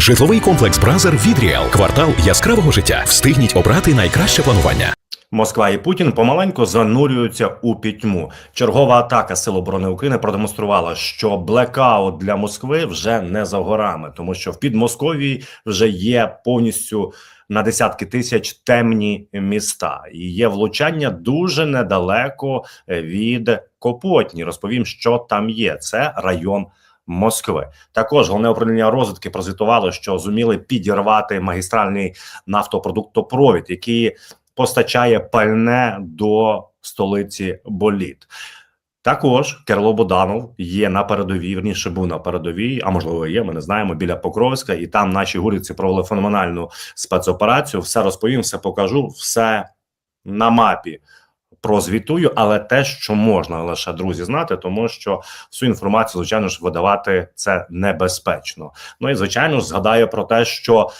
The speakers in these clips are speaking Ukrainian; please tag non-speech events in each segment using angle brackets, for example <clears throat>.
Житловий комплекс Бразер від Ріел. Квартал яскравого життя. Встигніть обрати найкраще планування. Москва і Путін помаленьку занурюються у пітьму. Чергова атака Сил оборони України продемонструвала, що блекаут для Москви вже не за горами, тому що в Підмосков'ї вже є повністю на десятки тисяч темні міста, і є влучання дуже недалеко від Копотні. Розповім, що там є. Це район. Москви також головне управління розвідки прозвітувало, що зуміли підірвати магістральний нафтопродуктопровід, який постачає пальне до столиці Боліт. Також Кирло Боданов є на передовій, верніше був на передовій, а можливо є. Ми не знаємо біля Покровська, і там наші гурівці провели феноменальну спецоперацію. Все розповім, все покажу, все на мапі. Прозвітую, але те, що можна лише друзі знати, тому що всю інформацію, звичайно ж, видавати це небезпечно. Ну і звичайно ж згадаю про те, що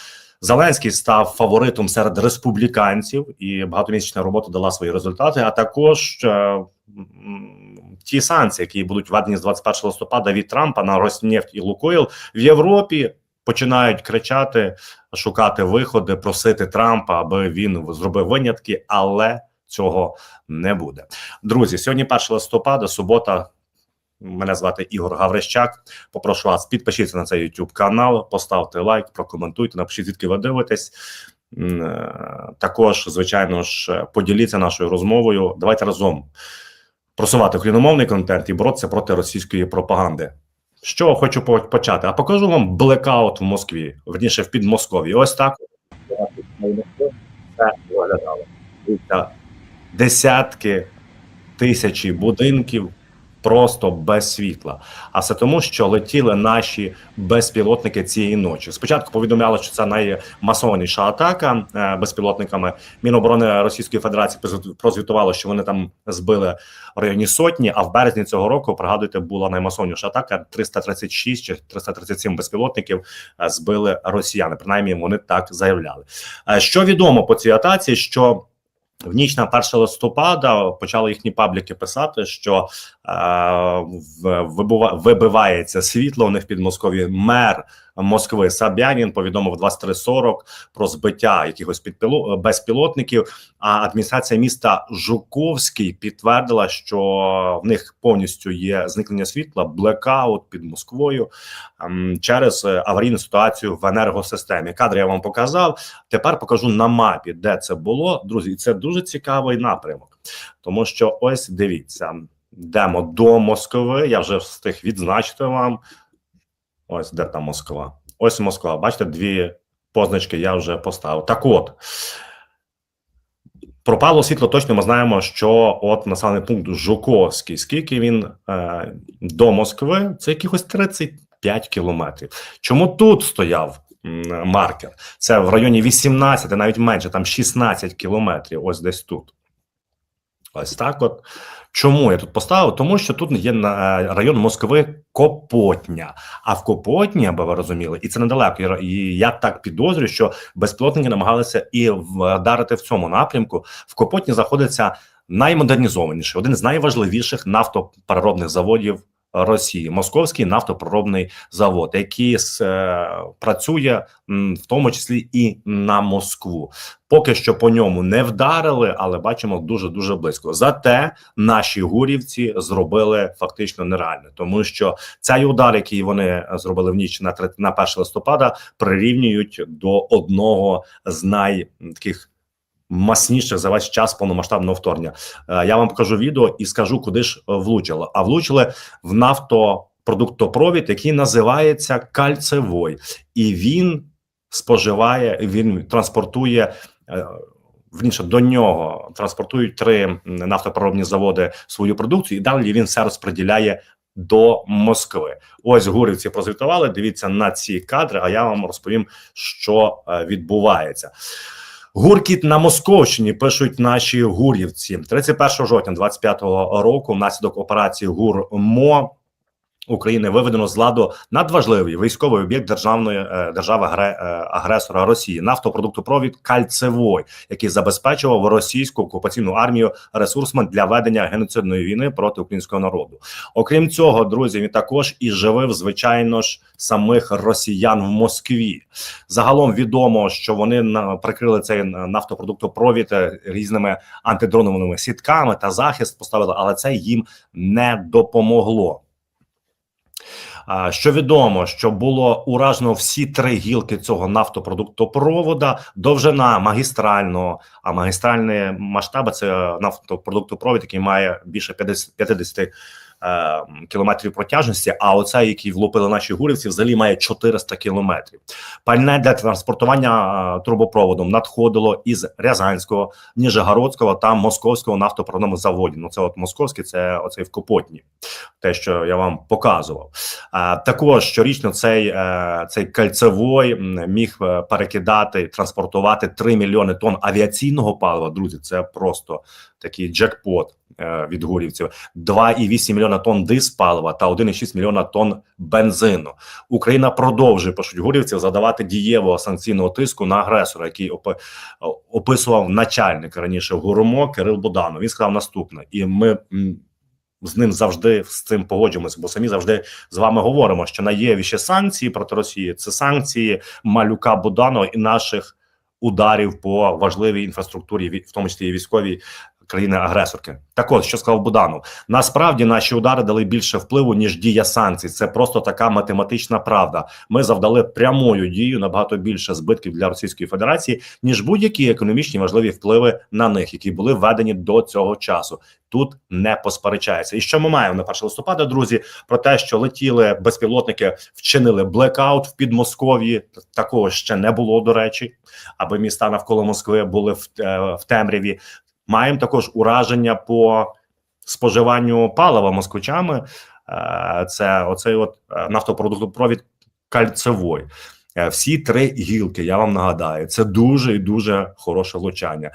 Зеленський став фаворитом серед республіканців, і багатомісячна робота дала свої результати. А також е, ті санкції, які будуть введені з 21 листопада від Трампа на Роснефть і Лукойл в Європі. Починають кричати, шукати виходи, просити Трампа, аби він зробив винятки, але цього не буде. Друзі, сьогодні 1 листопада, субота. Мене звати Ігор Гаврищак. Попрошу вас підпишіться на цей YouTube канал, поставте лайк, прокоментуйте, напишіть, звідки ви дивитесь. Е, Також, звичайно ж, поділіться нашою розмовою. Давайте разом просувати україномовний контент і боротися проти російської пропаганди. Що хочу почати? А покажу вам блекаут в Москві, верніше в Підмосков'ї. Ось так це виглядало. Десятки тисячі будинків просто без світла. А все тому, що летіли наші безпілотники цієї ночі. Спочатку повідомляли, що це наймасованіша атака е, безпілотниками. Міноборони Російської Федерації прозвіт- прозвітувало, що вони там збили в районі сотні. А в березні цього року пригадуйте, була наймасовніша атака. 336 чи 337 безпілотників е, збили росіяни. Принаймні вони так заявляли. Е, Що відомо по цій атаці? Що в ніч на 1 листопада почали їхні пабліки писати, що вибивається світло. У них в Підмосков'ї мер Москви Сабянін повідомив 23.40 про збиття якихось безпілотників. А адміністрація міста Жуковський підтвердила, що в них повністю є зникнення світла, блекаут під Москвою ем, через е, аварійну ситуацію в енергосистемі. Кадри я вам показав. Тепер покажу на мапі, де це було. Друзі, і це дуже цікавий напрямок, тому що ось дивіться, йдемо до Москви. Я вже встиг відзначити вам. Ось де там Москва. Ось Москва. Бачите, дві позначки я вже поставив. Так от. Пропало світло точно. Ми знаємо, що от населений пункт Жуковський, скільки він е, до Москви, це якихось 35 кілометрів. Чому тут стояв маркер? Це в районі 18, навіть менше, там 16 кілометрів. Ось десь тут. Ось так. От чому я тут поставив? Тому що тут є е, район Москви Копотня. А в Копотні, аби ви розуміли, і це недалеко. І я так підозрюю, що безпілотники намагалися і вдарити в цьому напрямку. В Копотні знаходиться наймодернізованіший, один з найважливіших нафтопереробних заводів. Росії Московський нафтопереробний завод, який е, працює в тому числі і на Москву. Поки що по ньому не вдарили, але бачимо дуже дуже близько. Зате наші гурівці зробили фактично нереально, тому що цей удар, який вони зробили в ніч на тре- на 1 листопада, прирівнюють до одного з най таких. Масніших за весь час повномасштабного вторгнення. Е, Я вам покажу відео і скажу, куди ж е, влучило. А влучили в нафтопродуктопровід, який називається кальцевой, і він споживає, він транспортує. е, Вірніше, до нього транспортують три нафтопереробні заводи свою продукцію, і далі він все розподіляє до Москви. Ось гурівці прозвітували. Дивіться на ці кадри. А я вам розповім, що відбувається. Гуркіт на Московщині пишуть наші гурівці 31 жовтня 25-го року. Внаслідок операції ГУР МО України виведено з ладу надважливий військовий об'єкт державної е, держави е, агресора Росії нафтопродуктопровід Кальцевой, який забезпечував російську окупаційну армію ресурсами для ведення геноцидної війни проти українського народу. Окрім цього, друзі, він також і живив звичайно ж самих росіян в Москві. Загалом відомо, що вони прикрили цей нафтопродуктопровід е, різними антидроновими сітками та захист поставили, але це їм не допомогло. Що відомо, що було уражено всі три гілки цього нафтопродуктопровода, довжина магістрального, а магістральні масштаби це нафтопродуктопровід, який має більше 50, 50 е, кілометрів протяжності. А оцей, який влупили наші гурівці, взагалі має 400 кілометрів. Пальне для транспортування е, трубопроводом надходило із Рязанського, Ніжегородського та Московського нафтопроводному заводі. Ну це от московський, це оцей в Копотні, те, що я вам показував. А, також щорічно цей, е, цей кальцевой міг е, перекидати, транспортувати 3 мільйони тонн авіаційного палива. Друзі, це просто такий джекпот е, від гурівців. 2,8 мільйона тонн диспалива та 1,6 мільйона тонн бензину. Україна продовжує пишуть гурівців задавати дієвого санкційного тиску на агресора, який описував начальник раніше ГУРМО Кирил Буданов. Він сказав наступне, і ми. з ним завжди з цим погоджуємося, бо самі завжди з вами говоримо, що найєвіші санкції проти Росії це санкції малюка Буданова і наших ударів по важливій інфраструктурі, в тому числі військовій країни-агресорки. Так от, що сказав Буданов, насправді наші удари дали більше впливу ніж дія санкцій. Це просто така математична правда. Ми завдали прямою дією набагато більше збитків для Російської Федерації ніж будь-які економічні важливі впливи на них, які були введені до цього часу. Тут не посперечається. І що ми маємо на 1 листопада, друзі, про те, що летіли безпілотники, вчинили блекаут в Підмосков'ї. Такого ще не було до речі, аби міста навколо Москви були в, е, в темряві. Маємо також ураження по споживанню палива москвичами. Е, Це оцей от е, нафтопродуктопровід кальцевой. Е, Всі три гілки, я вам нагадаю, це дуже і дуже хороше влучання.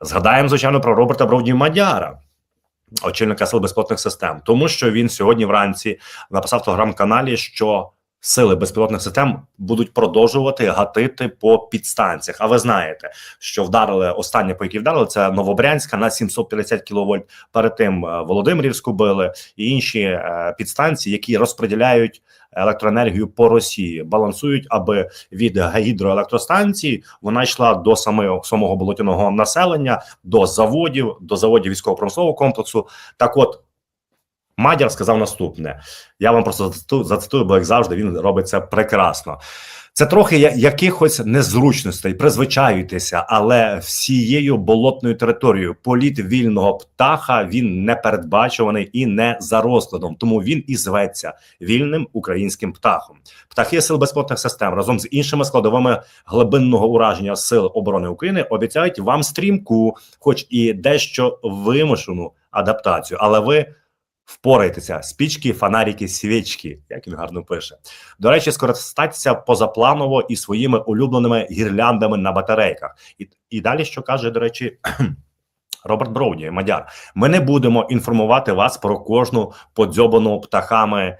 Згадаємо, звичайно, про Роберта Бровді Мадяра, очільника сил безпілотних систем, тому що він сьогодні вранці написав в телеграм-каналі, що сили безпілотних систем будуть продовжувати гатити по підстанціях. А ви знаєте, що вдарили останнє, по якій вдарили, це Новобрянська на 750 кВт. Перед тим е, Володимирівську били і інші е, підстанції, які розподіляють електроенергію по Росії, балансують, аби від гідроелектростанцій вона йшла до самого самого болотяного населення, до заводів, до заводів військово-промислового комплексу. Так, от Мадяр сказав наступне: я вам просто зацитую, бо як завжди він робить це прекрасно. Це трохи якихось незручностей, призвичаюйтеся, але всією болотною територією політ вільного птаха він не передбачуваний і не за розкладом, тому він і зветься вільним українським птахом. Птахи сил безпілотних систем разом з іншими складовими глибинного ураження сил оборони України обіцяють вам стрімку, хоч і дещо вимушену адаптацію, але ви. Впорайтеся, спічки, фонарики, свічки, як він гарно пише. До речі, скористатися позапланово і своїми улюбленими гірляндами на батарейках. І, і далі, що каже, до речі, <clears throat> Роберт Броуді, Мадяр, ми не будемо інформувати вас про кожну подзьобану птахами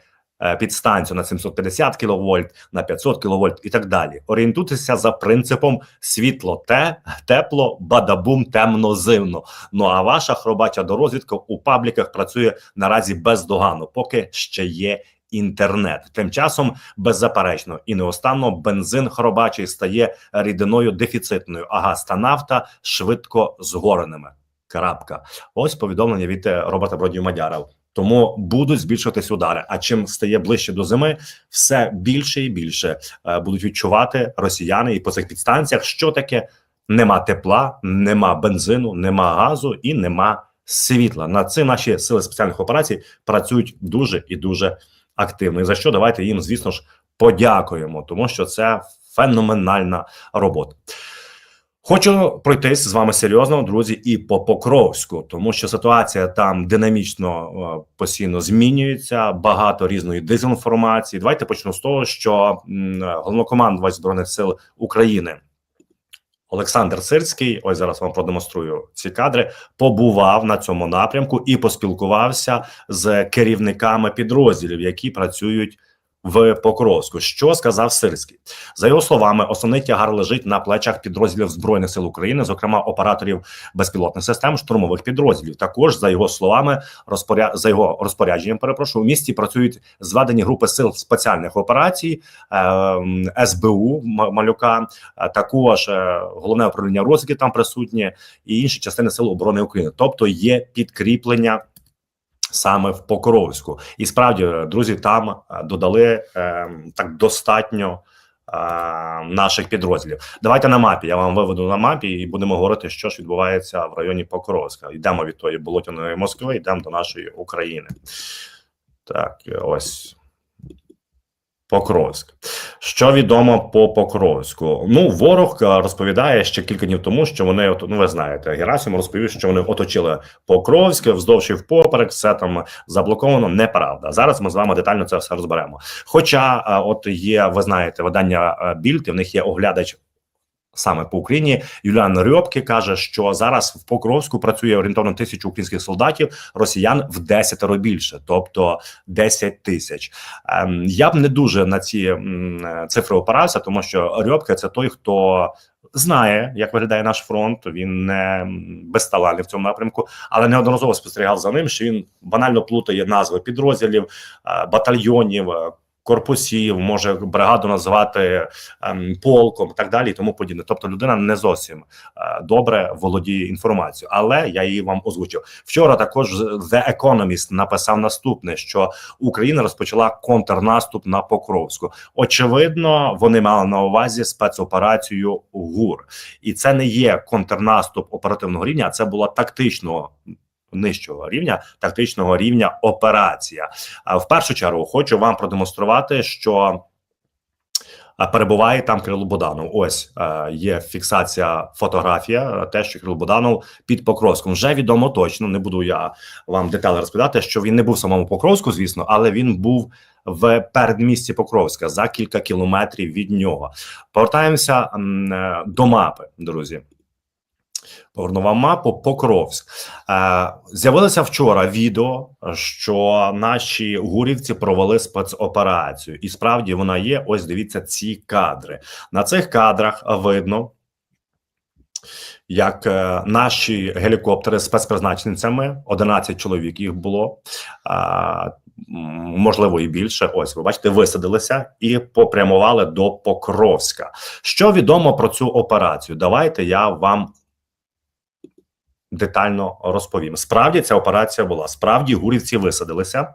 підстанцію на 750 кВт, на 500 кВт і так далі. Орієнтуйтеся за принципом світло те, тепло, бадабум, темно, зимно. Ну а ваша хробача дорозвідка у пабліках працює наразі бездоганно, поки ще є інтернет. Тим часом беззаперечно і неостанно бензин хробачий стає рідиною дефіцитною, а газ та нафта швидко згореними. Крапка. Ось повідомлення від е, Роберта Бродів Мадяра. Тому будуть збільшуватись удари. А чим стає ближче до зими, все більше і більше е, будуть відчувати росіяни і по цих підстанціях, що таке нема тепла, нема бензину, нема газу і нема світла. На це наші сили спеціальних операцій працюють дуже і дуже активно. І за що давайте їм, звісно ж, подякуємо, тому що це феноменальна робота. Хочу пройтись з вами серйозно, друзі, і по Покровську, тому що ситуація там динамічно е, постійно змінюється. Багато різної дезінформації. Давайте почну з того, що головнокомандувач збройних сил України Олександр Сирський, ось зараз вам продемонструю ці кадри. Побував на цьому напрямку і поспілкувався з керівниками підрозділів, які працюють в Покровську. Що сказав Сирський? За його словами, основний тягар лежить на плечах підрозділів збройних сил України, зокрема операторів безпілотних систем, штурмових підрозділів. Також за його словами, розпоря... за його розпорядженням, перепрошую, у місті працюють зведені групи сил спеціальних операцій е, СБУ Малюка. Також е, головне управління розвідки там присутнє і інші частини сил оборони України. Тобто є підкріплення саме в Покровську. І справді, е, друзі, там е, додали е, так достатньо. е, Наших підрозділів. Давайте на мапі. Я вам виведу на мапі і будемо говорити, що ж відбувається в районі Покровська. Йдемо від тої болотяної Москви, йдемо до нашої України. Так, ось Покровськ. Що відомо по Покровську? Ну, ворог е, розповідає ще кілька днів тому, що вони ну ви знаєте, Герасим розповів, що вони оточили Покровськ вздовж і впоперек, все там заблоковано. Неправда. Зараз ми з вами детально це все розберемо. Хоча, е, от є, ви знаєте, видання більти Більд, і в них є оглядач. Саме по Україні Юліан Рьобки каже, що зараз в Покровську працює орієнтовно тисячу українських солдатів, росіян в десятеро більше, тобто 10 тисяч. Ем, Я б не дуже на ці е, цифри опирався, тому що Рьобка це той, хто знає, як виглядає наш фронт. Він не безталанний в цьому напрямку, але неодноразово спостерігав за ним, що він банально плутає назви підрозділів, е, батальйонів. Корпусів може бригаду назвати ем, полком, так далі, і тому подібне. Тобто, людина не зовсім е, добре володіє інформацією, але я її вам озвучив вчора. Також The Economist написав наступне: що Україна розпочала контрнаступ на Покровську. Очевидно, вони мали на увазі спецоперацію ГУР, і це не є контрнаступ оперативного рівня, а це була тактичного. Нижчого рівня тактичного рівня операція. В першу чергу хочу вам продемонструвати, що перебуває там Кирило Буданов. Ось є фіксація фотографія. Те, що Кирило Буданов під Покровськом вже відомо точно. Не буду я вам деталі розповідати, що він не був в самому Покровську, звісно, але він був в передмісті Покровська за кілька кілометрів від нього. Повертаємося е, до мапи, друзі. Поверну вам мапу Покровськ. Е, з'явилося вчора відео, що наші гурівці провели спецоперацію, і справді вона є. Ось дивіться ці кадри. На цих кадрах видно, як е, наші гелікоптери з спецпризначенцями, 11 чоловік їх було. Можливо, і більше. Ось ви бачите, висадилися і попрямували до Покровська. Що відомо про цю операцію? Давайте я вам детально розповім. Справді ця операція була. Справді гурівці висадилися,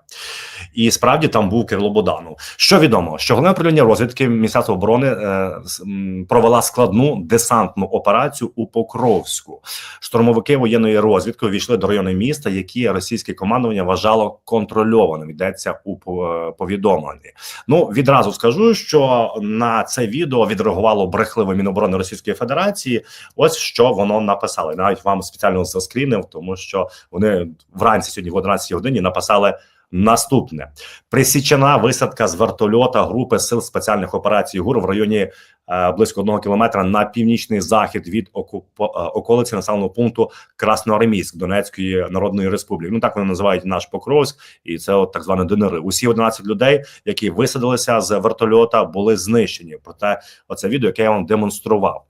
і справді там був Кирило Боданов. Що відомо, що головне управління розвідки Міністерства оборони е, провела складну десантну операцію у Покровську. Штурмовики воєнної розвідки увійшли до району міста, які російське командування вважало контрольованим. Йдеться у повідомленні. Ну відразу скажу, що на це відео відреагувало брехливе Міноборони Російської Федерації. Ось що воно написали. Навіть вам спеціально заскрінив, тому що вони вранці сьогодні в 11 годині написали. Наступне присічена висадка з вертольота групи сил спеціальних операцій ГУР в районі е, близько одного кілометра на північний захід від окупо, е, околиці населеного пункту Красноармійськ Донецької Народної Республіки. Ну так вони називають наш Покровськ, і це от так зване ДНР. Усі 11 людей, які висадилися з вертольота, були знищені. Проте, оце відео, яке я вам демонстрував.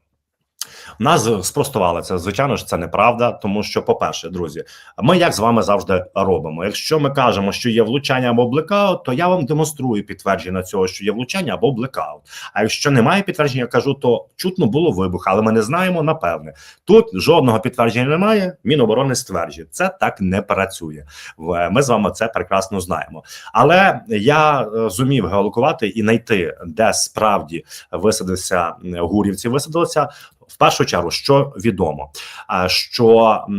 Нас спростували це. Звичайно ж, це неправда, тому що, по-перше, друзі, ми як з вами завжди робимо. Якщо ми кажемо, що є влучання або блекаут, то я вам демонструю підтвердження цього, що є влучання або блекаут. А якщо немає підтвердження, я кажу, то чутно було вибух, але ми не знаємо напевне. Тут жодного підтвердження немає. Міноборони стверджує, це так не працює. Ми з вами це прекрасно знаємо. Але я е, зумів геолокувати і знайти, де справді висадився гурівці, висадилися. В першу чергу, що відомо, що е,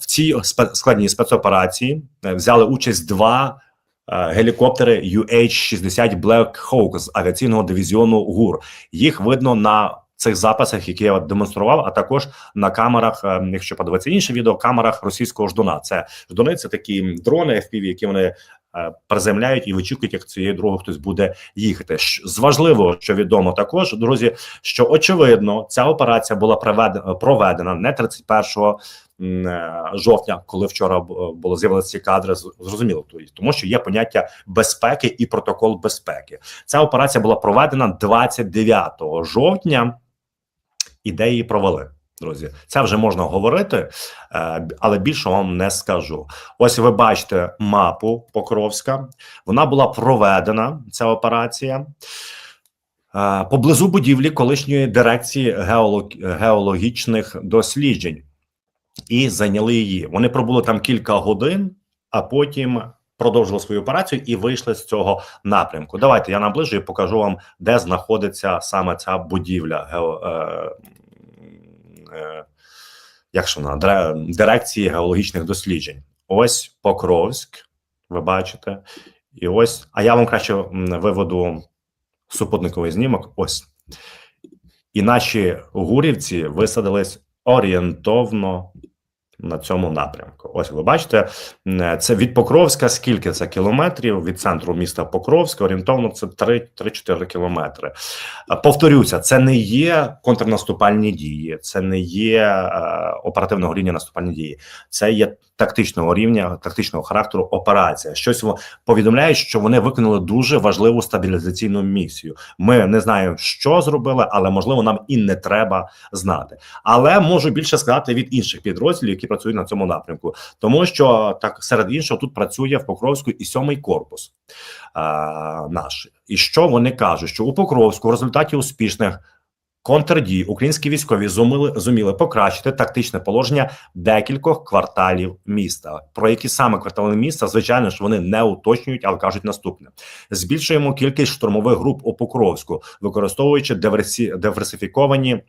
в цій складній спецоперації е, взяли участь два е, гелікоптери UH-60 Black Hawk з авіаційного дивізіону ГУР. Їх видно на цих записах, які я демонстрував, а також на камерах, якщо подивитися інше відео, камерах російського ждуна. Це ждуни, це такі дрони FPV, які вони приземляють і вичікують, як цією дорогою хтось буде їхати. З важливого, що відомо також, друзі, що очевидно ця операція була проведена, проведена не 31 е, жовтня, коли вчора було з'явилися ці кадри. Зрозуміло, то тому що є поняття безпеки і протокол безпеки. Ця операція була проведена 29 жовтня, і де її провели. Друзі, це вже можна говорити, е, але більше вам не скажу. Ось ви бачите мапу Покровська. Вона була проведена. Ця операція е, поблизу будівлі колишньої дирекції геолог- геологічних досліджень і зайняли її. Вони пробули там кілька годин, а потім продовжили свою операцію і вийшли з цього напрямку. Давайте я наближу і покажу вам, де знаходиться саме ця будівля е, як ж вона, дирекції геологічних досліджень. Ось Покровськ, ви бачите, і ось. А я вам краще виведу супутниковий знімок. Ось. І наші гурівці висадились орієнтовно на цьому напрямку. Ось ви бачите, це від Покровська. Скільки це кілометрів від центру міста Покровська? Орієнтовно це 3-4 кілометри. Повторюся, це не є контрнаступальні дії, це не є е, оперативного рівня наступальні дії, це є тактичного рівня, тактичного характеру операція. Щось повідомляють, що вони виконали дуже важливу стабілізаційну місію. Ми не знаємо, що зробили, але можливо нам і не треба знати. Але можу більше сказати від інших підрозділів, які працюють на цьому напрямку, тому що так серед іншого тут працює в Покровську і сьомий корпус е, наш. І що вони кажуть? Що у Покровську в результаті успішних контрдій українські військові зуміли зуміли покращити тактичне положення декількох кварталів міста. Про які саме квартали міста, звичайно ж, вони не уточнюють, але кажуть наступне: збільшуємо кількість штурмових груп у Покровську, використовуючи диверсі... диверсифіковані.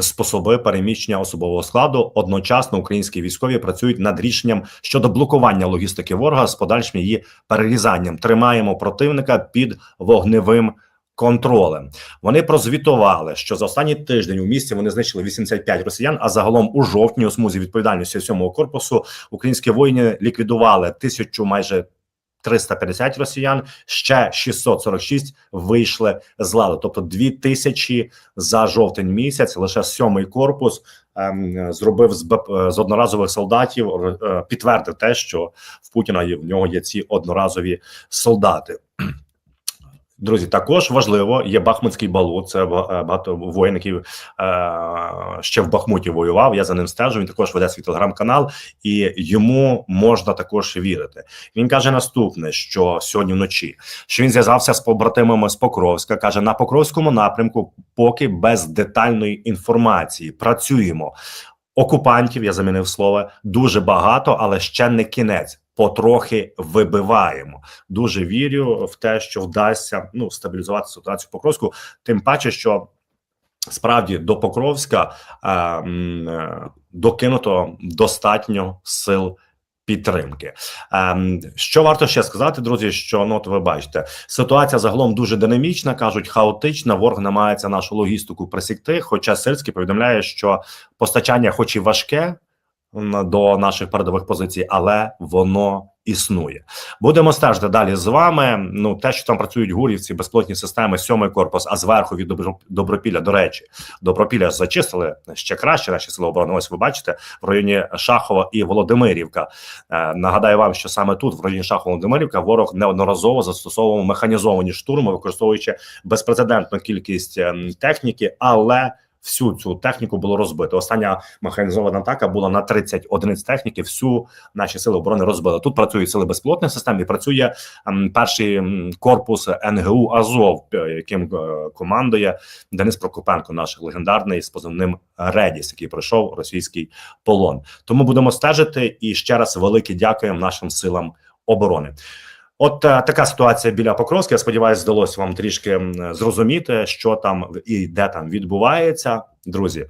Способи переміщення особового складу одночасно українські військові працюють над рішенням щодо блокування логістики ворога з подальшим її перерізанням. Тримаємо противника під вогневим контролем. Вони прозвітували, що за останній тиждень у місті вони знищили 85 росіян. А загалом у жовтні у смузі відповідальності сьомого корпусу українські воїни ліквідували тисячу майже 350 росіян. Ще 646 вийшли з ладу. Тобто 2000 за жовтень місяць. Лише сьомий корпус ем, зробив з, БП, з одноразових солдатів. е, підтвердив те, що в Путіна є в нього є ці одноразові солдати. Друзі, також важливо є Бахмутський балут. Це ба- багато воїн, е, ще в Бахмуті воював. Я за ним стежу. Він також веде свій телеграм-канал, і йому можна також вірити. Він каже наступне: що сьогодні вночі що він зв'язався з побратимами з Покровська. каже на Покровському напрямку, поки без детальної інформації працюємо. Окупантів я замінив слово дуже багато, але ще не кінець. Потрохи вибиваємо. Дуже вірю в те, що вдасться ну стабілізувати ситуацію в Покровську. Тим паче, що справді до Покровська е, е, докинуто достатньо сил. Підтримки, Ем, що варто ще сказати, друзі? Що ну от ви бачите, ситуація загалом дуже динамічна, кажуть, хаотична. Ворог намагається нашу логістику присікти. Хоча Сирський повідомляє, що постачання, хоч і важке, до наших передових позицій, але воно існує. Будемо стежити далі з вами. Ну те, що там працюють гурівці, безплотні системи, сьомий корпус, а зверху від Добро- Добропілля. До речі, Добропілля зачистили ще краще. Наші сили оборони. Ось ви бачите в районі Шахова і Володимирівка. Е, нагадаю вам, що саме тут, в районі Шахова Володимирівка, ворог неодноразово застосовував механізовані штурми, використовуючи безпрецедентну кількість ем, техніки, але Всю цю техніку було розбито. Остання механізована атака була на 30 одиниць техніки. Всю наші сили оборони розбили. Тут працюють сили безпілотних систем і працює ем, перший корпус НГУ Азов, е, яким е, командує Денис Прокопенко, наш легендарний з позивним Редіс, який пройшов російський полон. Тому будемо стежити і ще раз велике дякуємо нашим силам оборони. От е, така ситуація біля Покровська. Я сподіваюся, здалося вам трішки зрозуміти, що там і де там відбувається, друзі.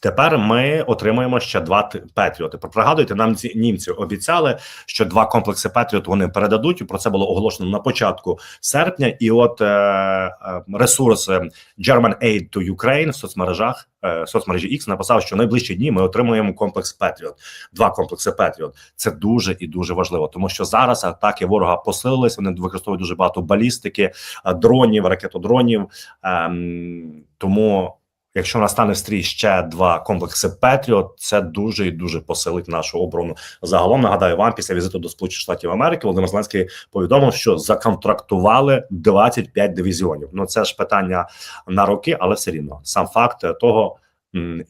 Тепер ми отримуємо ще два Петріоти. Пригадуйте, нам ці німці обіцяли, що два комплекси Петріот вони передадуть. Про це було оголошено на початку серпня. І от е, е, ресурс е, German Aid to Ukraine в соцмережах е, соцмережі X написав, що в найближчі дні ми отримуємо комплекс Петріот. Два комплекси Петріот. Це дуже і дуже важливо, тому що зараз атаки ворога посилились. Вони використовують дуже багато балістики, е, дронів, ракетодронів. Ем, тому. Якщо настане стрій ще два комплекси Петріот, це дуже і дуже посилить нашу оборону. Загалом нагадаю вам після візиту до Сполучених Штатів Америки Володимир Зеленський повідомив, що законтрактували 25 дивізіонів. Ну це ж питання на роки, але все рівно сам факт того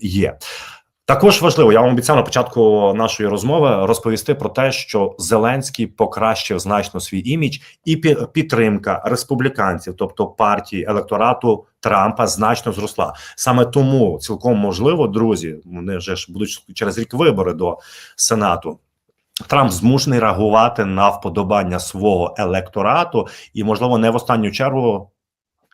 є. Також важливо, я вам обіцяв на початку нашої розмови розповісти про те, що Зеленський покращив значно свій імідж, і пі- підтримка республіканців, тобто партії електорату Трампа, значно зросла. Саме тому цілком можливо, друзі, вони вже ж будуть через рік вибори до Сенату. Трамп змушений реагувати на вподобання свого електорату, і можливо не в останню чергу.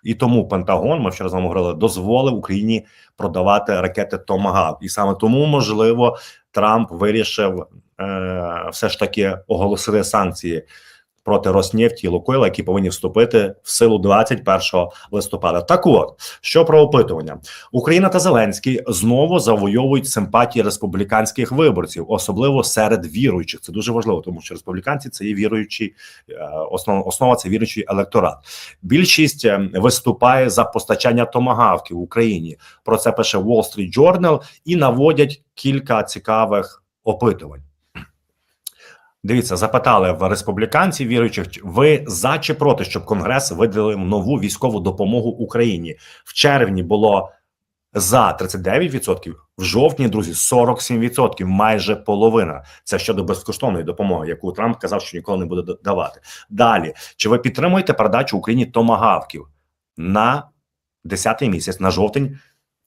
І тому Пентагон, ми вчора з вами говорили, дозволив Україні продавати ракети Томагав. І саме тому, можливо, Трамп вирішив е, все ж таки оголосити санкції проти Роснефті і Лукойла, які повинні вступити в силу 21 листопада. Так от, що про опитування, Україна та Зеленський знову завойовують симпатії республіканських виборців, особливо серед віруючих. Це дуже важливо, тому що республіканці це є віруючі, е, основ, основа це віруючий електорат. Більшість е, виступає за постачання томагавків в Україні. Про це пише Wall Street Journal і наводять кілька цікавих опитувань. Дивіться, запитали в республіканців віруючих, ви за чи проти, щоб Конгрес виділив нову військову допомогу Україні в червні було за 39%, в жовтні, друзі, 47%, майже половина. Це щодо безкоштовної допомоги, яку Трамп казав, що ніколи не буде давати. Далі, чи ви підтримуєте передачу Україні томагавків на 10-й місяць, на жовтень?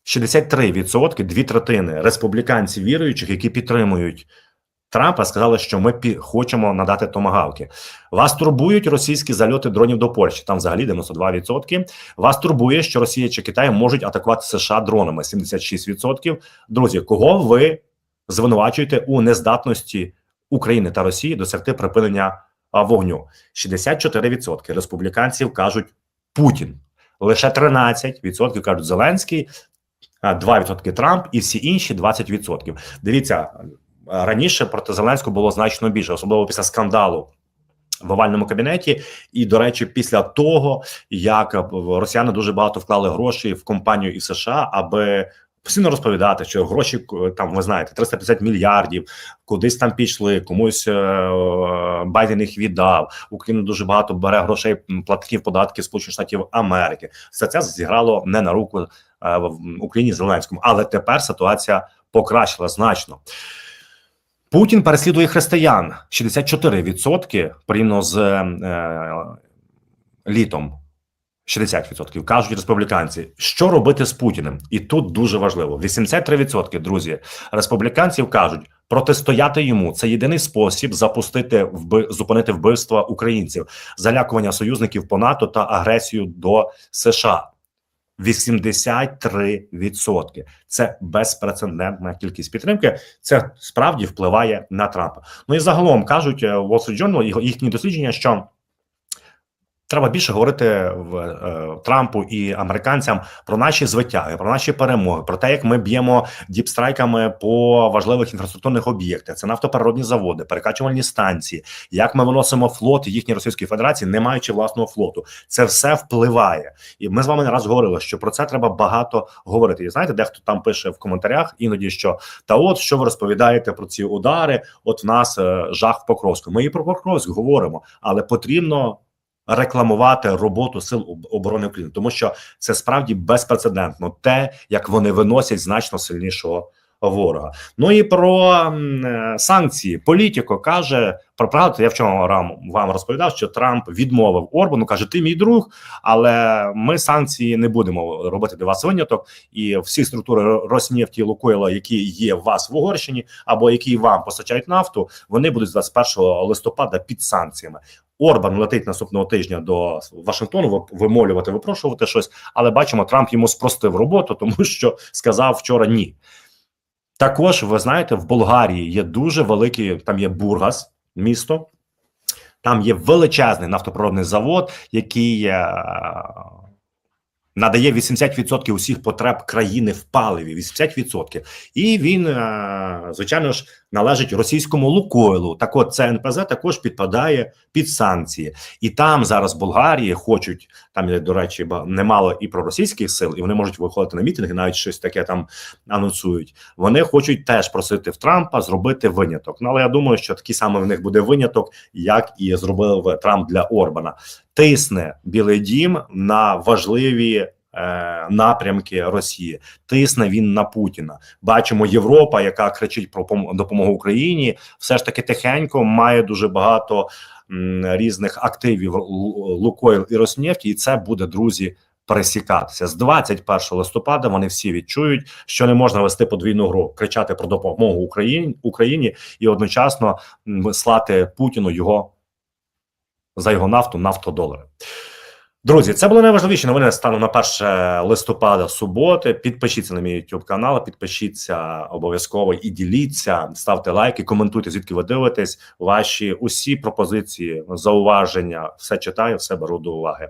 63%, дві третини республіканців віруючих, які підтримують Трампа, сказали, що ми хочемо надати томагавки. Вас турбують російські зальоти дронів до Польщі, там взагалі 92%. Вас турбує, що Росія чи Китай можуть атакувати США дронами 76%. Друзі, кого ви звинувачуєте у нездатності України та Росії досягти припинення вогню? 64% республіканців кажуть Путін. Лише 13% кажуть Зеленський, а, 2% Трамп і всі інші 20%. Дивіться, раніше проти Зеленського було значно більше, особливо після скандалу. В овальному кабінеті, і до речі, після того як росіяни дуже багато вклали грошей в компанію і США, аби постійно розповідати, що гроші е, там ви знаєте 350 мільярдів, кудись там пішли, комусь е, Байден їх віддав. Україна дуже багато бере грошей платників податків Сполучених Штатів Америки. Все це зіграло не на руку е, в Україні Зеленському, але тепер ситуація покращила значно. Путін переслідує християн. 64% порівняно з е, літом. 60% кажуть республіканці, що робити з Путіним, і тут дуже важливо: 83% друзі. Республіканців кажуть, протистояти йому це єдиний спосіб запустити вби... зупинити вбивства українців, залякування союзників по НАТО та агресію до США. 83%. Це безпрецедентна кількість підтримки. Це справді впливає на Трампа. Ну і загалом кажуть е, Wall Street Journal, їхні дослідження, що треба більше говорити в е, Трампу і американцям про наші звитяги, про наші перемоги, про те, як ми б'ємо діпстрайками по важливих інфраструктурних об'єктах. Це нафтопереробні заводи, перекачувальні станції, як ми виносимо флот їхньої Російської Федерації, не маючи власного флоту. Це все впливає. І ми з вами не раз говорили, що про це треба багато говорити. І знаєте, дехто там пише в коментарях іноді, що та от що ви розповідаєте про ці удари? От в нас е, жах в Покровську. Ми і про Покровськ говоримо, але потрібно. Рекламувати роботу сил оборони України, тому що це справді безпрецедентно, те, як вони виносять значно сильнішого ворога. Ну і про е, санкції. Політико каже про правду. Я вчора вам, розповідав, що Трамп відмовив Орбану. каже: Ти мій друг, але ми санкції не будемо робити для вас виняток. І всі структури Роснефті, Лукойла, які є у вас в Угорщині, або які вам постачають нафту, вони будуть з 21 листопада під санкціями. Орбан летить наступного тижня до Вашингтону вимолювати, випрошувати щось, але бачимо, Трамп йому спростив роботу, тому що сказав вчора ні. Також, ви знаєте, в Болгарії є дуже великий, там є Бургас, місто, там є величезний нафтопроводний завод, який е, надає 80% усіх потреб країни в паливі. 80%. І він, е, звичайно ж, належить російському Лукойлу. Так от це НПЗ також підпадає під санкції. І там зараз Болгарії хочуть, там до речі, немало і проросійських сил, і вони можуть виходити на мітинги, навіть щось таке там анонсують. Вони хочуть теж просити в Трампа зробити виняток. Ну але я думаю, що такий самий в них буде виняток, як і зробив Трамп для Орбана. Тисне Білий Дім на важливі. Е, Напрямки Росії тисне він на Путіна. Бачимо Європа, яка кричить про пом- допомогу Україні, все ж таки тихенько має дуже багато різних активів Лу- Лукойл і Роснефті, і це буде друзі пересікатися з 21 листопада. Вони всі відчують, що не можна вести подвійну гру, кричати про допомогу Україні Україні і одночасно слати Путіну його за його нафту, нафтодолари. Друзі, це були найважливіші новини станом на 1 листопада суботи. Підпишіться на мій YouTube канал, підпишіться обов'язково і діліться, ставте лайки, коментуйте, звідки ви дивитесь. Ваші усі пропозиції, зауваження, все читаю, все беру до уваги.